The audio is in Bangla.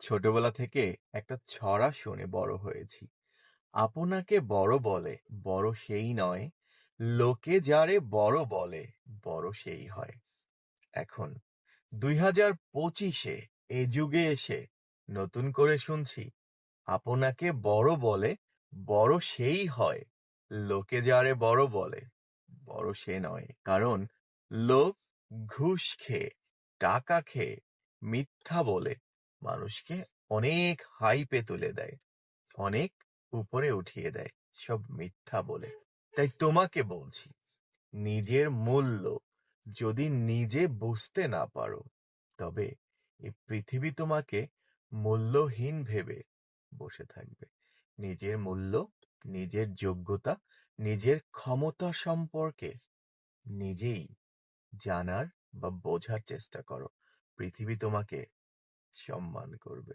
ছোটবেলা থেকে একটা ছড়া শুনে বড় হয়েছি। আপনাকে বড় বলে, বড় সেই নয়, লোকে যারে বড় বলে, বড় সেই হয়। এখন দুই হাজার পঁচিশে এ যুগে এসে নতুন করে শুনছি, আপনাকে বড় বলে, বড় সেই হয়, লোকে যারে বড় বলে, বড় সে নয়। কারণ লোক ঘুষ খেয়ে, টাকা খেয়ে, মিথ্যা বলে মানুষকে অনেক হাইপে তুলে দেয়। অনেক উপরে উঠিয়ে দেয় সব মিথ্যা বলে। তাই তোমাকে বলছি, নিজের মূল্য যদি নিজে বুঝতে না পারো, তবে এই পৃথিবী তোমাকে মূল্যহীন ভেবে বসে থাকবে। নিজের মূল্য, নিজের যোগ্যতা, নিজের ক্ষমতা সম্পর্কে নিজেই জানার বা বোঝার চেষ্টা করো। পৃথিবী তোমাকে সম্মান করবে।